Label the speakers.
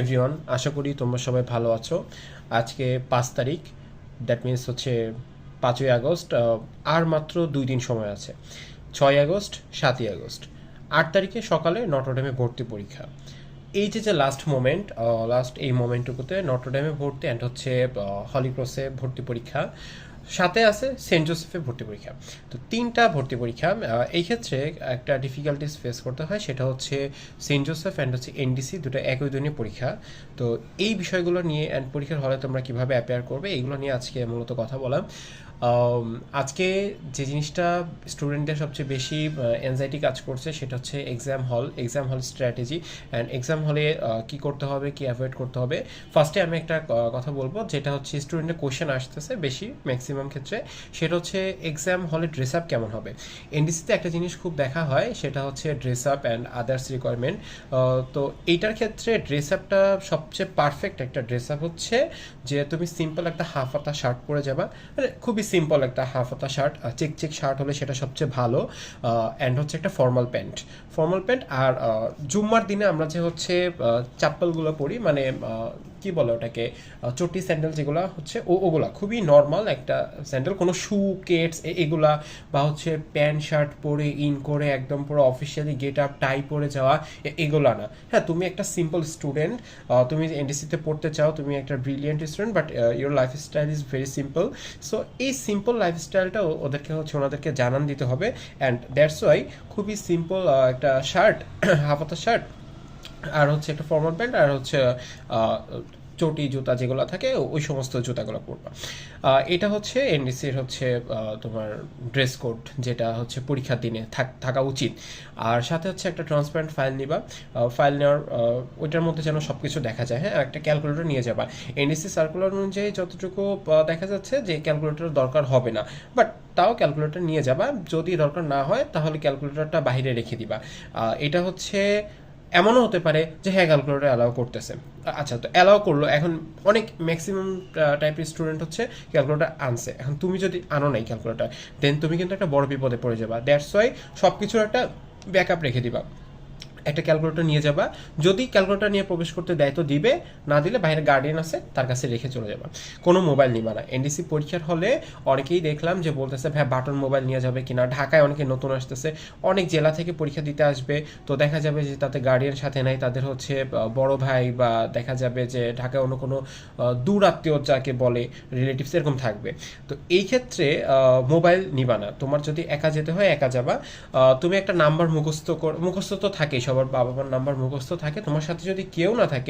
Speaker 1: Everyone আশা করি তোমরা সবাই ভালো আছো। আজকে পাঁচ তারিখ দ্যাট মিন্স হচ্ছে পাঁচই আগস্ট আর মাত্র দুই দিন সময় আছে। ছয় আগস্ট, সাতই আগস্ট। আট তারিখে সকালে নটরডেমে ভর্তি পরীক্ষা। এই যে যে লাস্ট মোমেন্ট লাস্ট এই মোমেন্টটুকুতে নটরডেমে ভর্তি অ্যান্ড হচ্ছে হলিক্রসে ভর্তি পরীক্ষা সাথে আছে সেন্ট জোসেফে ভর্তি পরীক্ষা। তো তিনটা ভর্তি পরীক্ষা এই ক্ষেত্রে একটা ডিফিকাল্টিস ফেস করতে হয় সেটা হচ্ছে সেন্ট জোসেফ অ্যান্ড হচ্ছে এনডিসি দুটো একই দিনই পরীক্ষা। তো এই বিষয়গুলো নিয়ে অ্যান্ড পরীক্ষার হলে তোমরা কীভাবে অ্যাপেয়ার করবে এইগুলো নিয়ে আজকে মূলত কথা বললাম। আম, আজকে যে জিনিসটা স্টুডেন্টদের সবচেয়ে বেশি অ্যাংজাইটি কাজ করছে সেটা হচ্ছে এক্সাম হল এক্সাম হল স্ট্র্যাটেজি অ্যান্ড এক্সাম হলে কি করতে হবে কি অ্যাভয়েড করতে হবে? ফার্স্টে আমি একটা কথা বলব যেটা হচ্ছে স্টুডেন্টের কোয়েশ্চেন আসতেছে বেশি ম্যাক্সিমাম ক্ষেত্রে, সেটা হচ্ছে এক্সাম হলে ড্রেস আপ কেমন হবে? এনডিসিতে একটা জিনিস খুব দেখা হয়, সেটা হচ্ছে dress up and others requirement তো এইটার ক্ষেত্রে ড্রেস আপটা সবচেয়ে পারফেক্ট একটা ড্রেস আপ হচ্ছে যে তুমি সিম্পল একটা হাফ হাতা শার্ট পরে যাবা। মানে খুবই সিম্পল একটা হাফ হাতা শার্ট চেক চেক শার্ট হলে সেটা সবচেয়ে ভালো। অ্যান্ড হচ্ছে একটা ফর্মাল প্যান্ট ফর্মাল প্যান্ট আর জুম্মার দিনে আমরা যে হচ্ছে চাপ্পলগুলো পরি মানে কি বলে ওটাকে? চটি স্যান্ডেল যেগুলো হচ্ছে, ও ওগুলা খুবই নর্মাল একটা স্যান্ডেল। কোনো শু কেটস এগুলা বা হচ্ছে প্যান্ট, শার্ট পরে ইন করে একদম পুরো অফিসিয়ালি গেট আপ টাই পরে যাওয়া এগুলা না। হ্যাঁ তুমি একটা সিম্পল স্টুডেন্ট তুমি এনডিসিতে পড়তে চাও, তুমি একটা brilliant student but your life style is very simple so এই সিম্পল লাইফস্টাইলটা ওদেরকে হচ্ছে ওনাদেরকে জানান দিতে হবে অ্যান্ড দ্যাটস ওয়াই খুবই সিম্পল একটা শার্ট হাফাতা শার্ট আর হচ্ছে একটা ফর্মাল প্যান্ট আর হচ্ছে চটি, জুতা যেগুলো থাকে, ওই সমস্ত জুতাগুলো পরবা। এটা হচ্ছে এনডিসির হচ্ছে তোমার ড্রেস কোড যেটা হচ্ছে পরীক্ষার দিনে থাক- উচিত। আর সাথে হচ্ছে একটা ট্রান্সপারেন্ট ফাইল নিবা। ফাইল নেওয়ার ওইটার মধ্যে যেন সব কিছু দেখা যায় হ্যাঁ? একটা ক্যালকুলেটর নিয়ে যাবা। এনডিসি সার্কুলার অনুযায়ী যতটুকু দেখা যাচ্ছে যে ক্যালকুলেটর দরকার হবে না। বাট তাও ক্যালকুলেটর নিয়ে যাবা। যদি দরকার না হয়, তাহলে ক্যালকুলেটরটা বাইরে রেখে দিবা। এটা হচ্ছে এমনও হতে পারে যে হ্যাঁ ক্যালকুলেটর অ্যালাউ করতেছে। আচ্ছা তো অ্যালাউ করল, এখন অনেক ম্যাক্সিমাম টাইপের স্টুডেন্ট হচ্ছে ক্যালকুলেটার আনছে। এখন তুমি যদি আনো নাই ক্যালকুলেটার দেন তুমি কিন্তু একটা বড় বিপদে পড়ে যাবা। দ্যাটস ওয়াই সব কিছুর একটা ব্যাকআপ রেখে দিবা। একটা ক্যালকুলেটর নিয়ে যাবা। যদি ক্যালকুলেটর নিয়ে প্রবেশ করতে দেয় তো দিবে, না দিলে বাইরে গার্ডিয়ান আছে, তার কাছে রেখে চলে যাবা। কোনো মোবাইল নিবা না। এনডিসি পরীক্ষার হলে অনেকেই দেখলাম যে বলতেছে, ভাই বাটন মোবাইল নিয়ে যাবে কিনা? ঢাকায় অনেকে নতুন আসতেছে। অনেক জেলা থেকে পরীক্ষা দিতে আসবে। তো দেখা যাবে যে তাতে গার্ডিয়ান সাথে নাই। তাদের হচ্ছে বড় ভাই বা দেখা যাবে যে ঢাকায় অন্য কোনো দূর আত্মীয় যাকে বলে রিলেটিভস এরকম থাকবে। তো এই ক্ষেত্রে মোবাইল নিবা না। তোমার যদি একা যেতে হয়, একা যাবা। তুমি একটা নাম্বার মুখস্থ মুখস্থ তো থাকেই সবার বাবা মার নাম্বার মুখস্থ থাকে তোমার সাথে যদি কেউ না থাকে